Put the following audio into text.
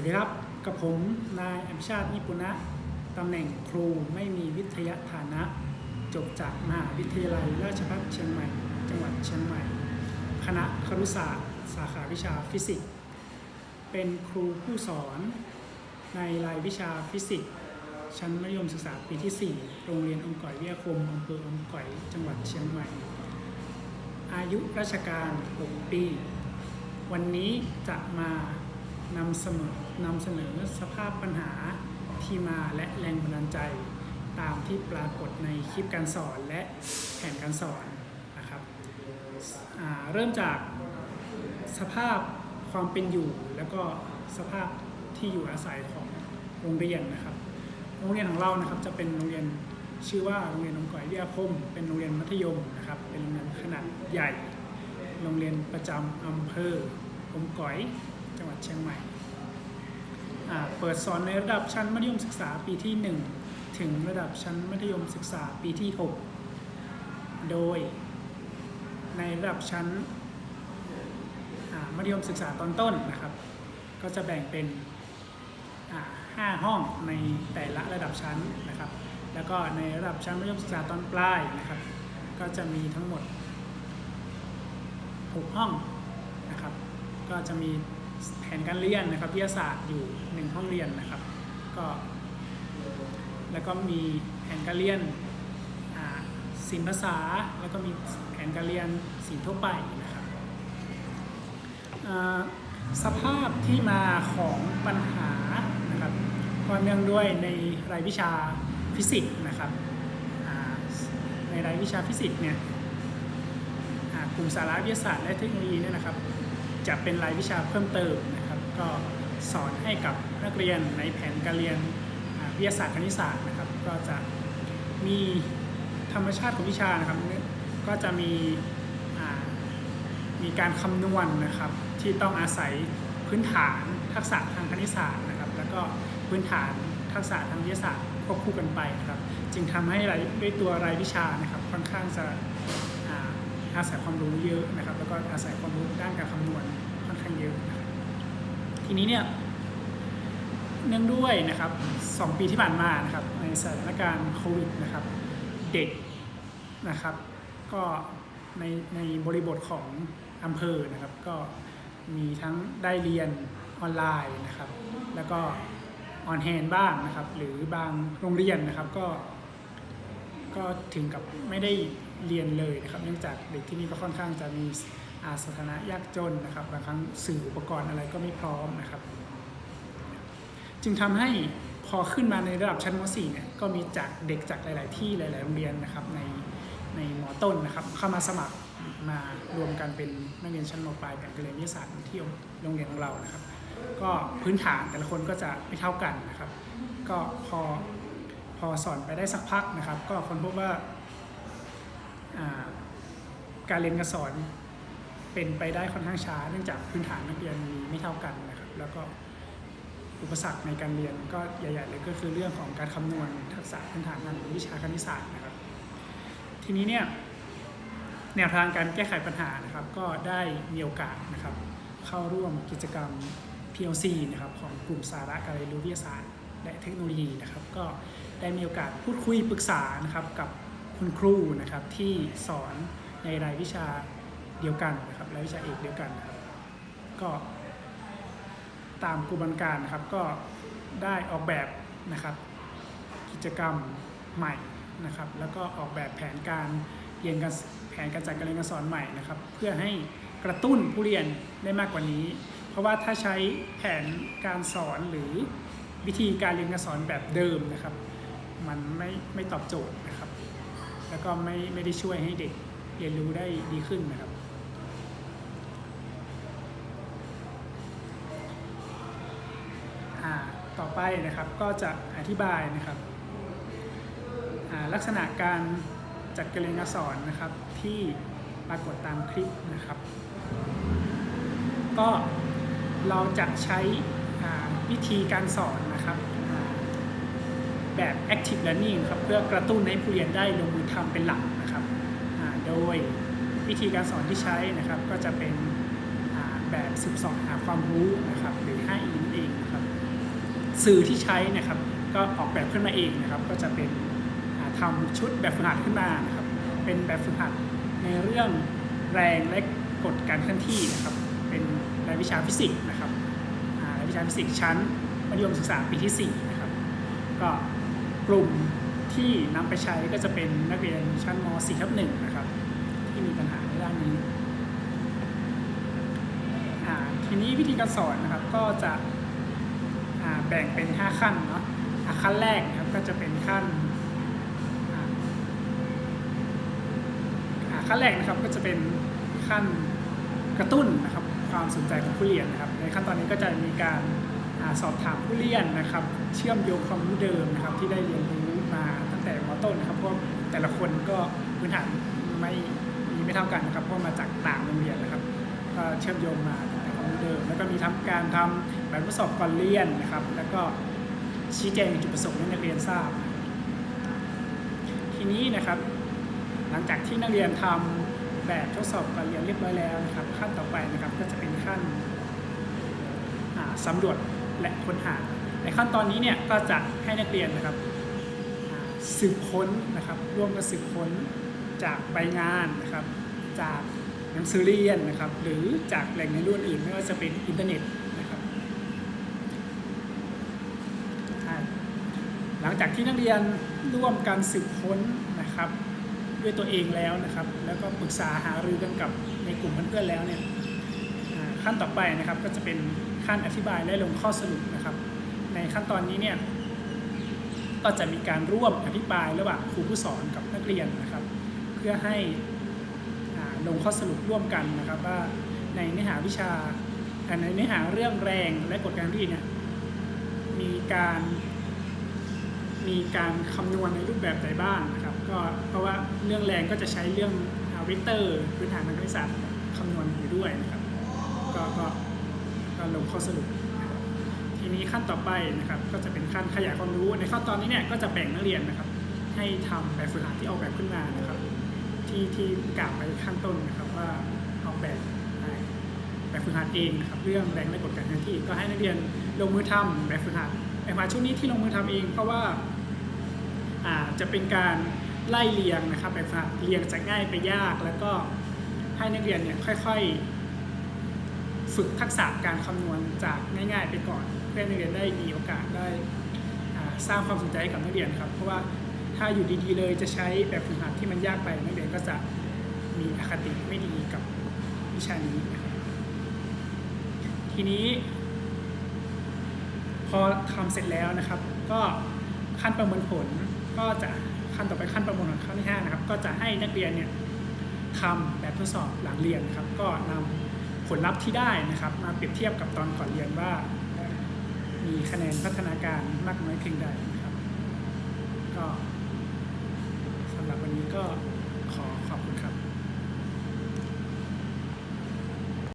วัสดีครับกับผมนายอภิชาตินิปุณะตำแหน่งครูไม่มีวิทยาฐานะ จบจากมหาวิทยาลัยราชภัฏเชียงใหม่ จังหวัดเชียงใหม่ คณะครุศาสตร์ สาขาวิชาฟิสิกส์ เป็นครูผู้สอนในรายวิชาฟิสิกส์ ชั้นมัธยมศึกษาปีที่ 4 โรงเรียนอมก่อยวิทยาคมอำเภออมก่อยจังหวัดเชียงใหม่ อายุราชการ 6 ปี วันนี้จะมา นำเสนอนำเสนอสภาพปัญหาที่มาและแรงบันดาลใจ ตามที่ปรากฏในคลิปการสอนและแผนการสอนนะครับเริ่มจากสภาพความเป็นอยู่ แล้วก็สภาพที่อยู่อาศัยของโรงเรียนนะครับ โรงเรียนของเรานะครับจะเป็นโรงเรียนชื่อว่าโรงเรียนอมก่อยวิทยาคม เป็นโรงเรียนมัธยมนะครับ เป็นโรงเรียนขนาดใหญ่ โรงเรียนประจำอำเภออมก๋อย จังหวัดเชียงใหม่ เปิดสอนในระดับชั้นมัธยมศึกษาปีที่ 1 ถึงระดับชั้นมัธยมศึกษาปีที่ 6 โดยในระดับชั้นมัธยมศึกษาตอนต้นนะครับ ก็จะแบ่งเป็นอ่าห้าห้องในแต่ละระดับชั้นนะครับ แล้วก็ในระดับชั้นมัธยมศึกษาตอนปลายนะครับ ก็จะมีทั้งหมด 6 ห้องนะครับ ก็จะมี แผนการเรียนนะครับวิทยาศาสตร์อยู่1ห้องเรียนนะครับก็แล้วก็มีแผนการเรียนศิลปภาษา แล้วก็มีแผนการเรียนศิลป์ทั่วไปนะครับสภาพที่มาของปัญหานะครับก็เนื่องด้วยในรายวิชาฟิสิกส์นะครับในรายวิชาฟิสิกส์เนี่ยกลุ่มสาระวิทยาศาสตร์และเทคโนโลยีเนี่ยนะครับ จะเป็นรายวิชาเพิ่มเติมนะครับก็สอนให้กับนักเรียนในแผนการเรียนวิทยาศาสตร์คณิตศาสตร์นะครับก็จะมีธรรมชาติของวิชานะครับก็จะมีมีการคำนวณนะครับที่ต้องอาศัยพื้นฐานทักษะทางคณิตศาสตร์นะครับแล้วก็พื้นฐานทักษะทางวิทยาศาสตร์ควบคู่กันไปนะครับจึงทำให้รายด้วยตัวรายวิชานะครับค่อนข้างจะ อาศัยความรู้เยอะนะครับ แล้วก็อาศัยความรู้ด้านการคำนวณค่อนข้างเยอะนะครับทีนี้เนี่ยเนื่องด้วยนะครับสองปีที่ผ่านมานะครับในสถานการณ์โควิดนะครับ เด็กนะครับ ก็ในในบริบทของอำเภอนะครับ ก็มีทั้งได้เรียนออนไลน์นะครับ แล้วก็ออนแฮนบ้างนะครับ หรือบางโรงเรียนนะครับก็ก็ถึงกับไม่ได้ เรียนเลยนะครับ เนื่องจากเด็กที่นี่ก็ค่อนข้างจะมีอาสถานะยากจนนะครับบางครั้งสื่ออุปกรณ์อะไรก็ไม่พร้อมนะครับ จึงทำให้พอขึ้นมาในระดับชั้นม .4 เนี่ยก็มีจากเด็กจากหลาย ๆ ที่หลาย ๆ โรงเรียนนะครับในในมต้นนะครับ เข้ามาสมัครมารวมกันเป็นนักเรียนชั้นมปลายแบบการเรียนวิทยาศาสตร์ที่โรงเรียนของเรานะครับ ก็พื้นฐานแต่ละคนก็จะไม่เท่ากันนะครับ ก็พอพอสอนไปได้สักพักนะครับ ก็คนพบว่า การเรียนการสอนเป็นไปได้ค่อนข้างช้า เนื่องจากพื้นฐานนักเรียนมีไม่เท่ากันนะครับ แล้วก็อุปสรรคในการเรียนก็ใหญ่ๆเลยก็คือเรื่องของการคำนวณทักษะพื้นฐานทางวิชาคณิตศาสตร์นะครับ ทีนี้เนี่ยแนวทางการแก้ไขปัญหานะครับ ก็ได้มีโอกาสนะครับ เข้าร่วมกิจกรรม PLC นะครับของกลุ่มสาระการเรียนรู้วิทยาศาสตร์ และเทคโนโลยีนะครับ ก็ได้มีโอกาสพูดคุยปรึกษานะครับกับ คุณครูนะครับที่สอนในรายวิชาเดียวกันนะครับรายวิชาเอกเดียวกันนะครับก็ตามกระบวนการนะครับก็ได้ออกแบบนะครับกิจกรรมใหม่นะครับแล้วก็ออกแบบแผนการเรียนการแผนการจัดการเรียนการสอนใหม่นะครับเพื่อให้กระตุ้นผู้เรียนได้มากกว่านี้ เพราะว่าถ้าใช้แผนการสอนหรือวิธีการเรียนการสอนแบบเดิมนะครับ มันไม่ไม่ตอบโจทย์นะครับ แล้วก็ไม่ไม่ได้ช่วยให้เด็กเรียนรู้ได้ดีขึ้นนะครับอ่าต่อไปนะครับก็จะอธิบายนะครับอ่าลักษณะการจัดการเรียนการสอนนะครับที่ปรากฏตามคลิปนะครับ ก็เราจะใช้อาวิธีการสอนนะครับ แบบ active learning ครับเพื่อกระตุ้นให้ผู้เรียนได้ลงมือทำเป็นหลักนะครับโดยวิธีการสอนที่ใช้นะครับก็จะเป็นแบบสืบสอบหาความรู้นะครับหรือ 5E นั่นเองนะครับสื่อที่ใช้นะครับก็ออกแบบขึ้นมาเองนะครับก็จะเป็นทำาชุดแบบฝึกหัดขึ้นมานะครับเป็นแบบฝึกหัดในเรื่องแรงและกฎการเคลื่อนที่นะครับเป็นรายวิชาฟิสิกส์นะครับรายวิชาฟิสิกส์ชั้นมัธยมศึกษาปีที่4นะครับก็ กลุ่มที่นำไปใช้ก็จะเป็นนักเรียนชั้นม .4 ทับ1นะครับ ที่มีปัญหาในด้านนี้ ทีนี้วิธีการสอนนะครับก็จะแบ่งเป็น 5 ขั้นเนาะขั้นแรกนะครับก็จะเป็นขั้นขั้นแรกนะครับก็จะเป็นขั้นกระตุ้นนะครับความสนใจของผู้เรียนนะครับ ในขั้นตอนนี้ก็จะมีการ สอบถามผู้เรียนนะครับ เชื่อมโยงความรู้เดิมนะครับที่ได้เรียนรู้มาตั้งแต่มต้นนะครับเพราะแต่ละคนก็พื้นฐานไม่มีไม่เท่ากันนะครับเพราะมาจากต่างโรงเรียนนะครับก็เชื่อมโยงมาตั้งแต่ความรู้เดิม แล้วก็มีทำการทำแบบทดสอบก่อนเรียนนะครับ แล้วก็ชี้แจงจุดประสงค์ให้นักเรียนทราบ ทีนี้นะครับ หลังจากที่นักเรียนทำแบบทดสอบการเรียนเรียบร้อยแล้วนะครับ ขั้นต่อไปนะครับก็จะเป็นขั้นอ่าสำรวจ และค้นหา ในขั้นตอนนี้เนี่ยก็จะให้นักเรียนนะครับสืบค้นนะครับร่วมกันสืบค้นจากใบงานนะครับ จากหนังสือเรียนนะครับ หรือจากแหล่งเรียนอื่นไม่ว่าจะเป็นอินเทอร์เน็ตนะครับหลังจากที่นักเรียนร่วมกันสืบค้นนะครับ ด้วยตัวเองแล้วนะครับ แล้วก็ปรึกษาหารือกันกับในกลุ่มเพื่อนๆแล้วเนี่ยขั้นต่อไปนะครับก็จะเป็น ขั้นอธิบายและลงข้อสรุปนะครับ ในขั้นตอนนี้เนี่ยก็จะมีการร่วมอธิบายระหว่างครูผู้สอนกับนักเรียนนะครับ เพื่อให้ลงข้อสรุปร่วมกันนะครับว่าในเนื้อหาวิชาอ่าในเนื้อหาเรื่องแรงและกฎการรีดเนี่ยมีการมีการคำนวณในรูปแบบใดบ้างนะครับก็เพราะว่าเรื่องแรงก็จะใช้เรื่องเวกเตอร์พื้นฐานทางคณิตศาสตร์คำนวณอยู่ด้วยนะครับก็ก็ ก็ลงข้อสรุป ทีนี้ขั้นต่อไปนะครับก็จะเป็นขั้นขยายความรู้ในขั้นตอนนี้เนี่ยก็จะแบ่งนักเรียนนะครับ ให้ทำแบบฝึกหัดที่ออกแบบขึ้นมานะครับ ที่ที่กล่าวไปข้างต้นนะครับว่าออกแบบแบบฝึกหัดเองนะครับเรื่องแรงและกฎการเคลื่อนที่ ก็ให้นักเรียนลงมือทำแบบฝึกหัดแบบฝึกหัดชุดนี้ที่ลงมือทำเอง เพราะว่าอ่าจะเป็นการไล่เรียงนะครับแบบฝึกหัดเรียงจากง่ายไปยาก แล้วก็ให้นักเรียนเนี่ยค่อย ๆ ฝึกทักษะการคำนวณจากง่ายๆไปก่อน เพื่อนักเรียนได้มีโอกาสได้สร้างความสนใจให้กับนักเรียนครับ เพราะว่าถ้าอยู่ดีๆเลยจะใช้แบบฝึกหัดที่มันยากไปนักเรียนก็จะมีอคติไม่ดีกับวิชานี้ ทีนี้ พอทำเสร็จแล้วนะครับ ก็ขั้นประเมินผลก็จะขั้นต่อไปขั้นประเมินผลขั้นที่ห้านะครับ ก็จะให้นักเรียนเนี่ยทำแบบทดสอบหลังเรียนครับ ก็นำ ผลลัพธ์ที่ได้นะครับ มาเปรียบเทียบกับตอนก่อนเรียนว่า มีคะแนนพัฒนาการมากน้อยเพียงใดนะครับ ก็สำหรับวันนี้ก็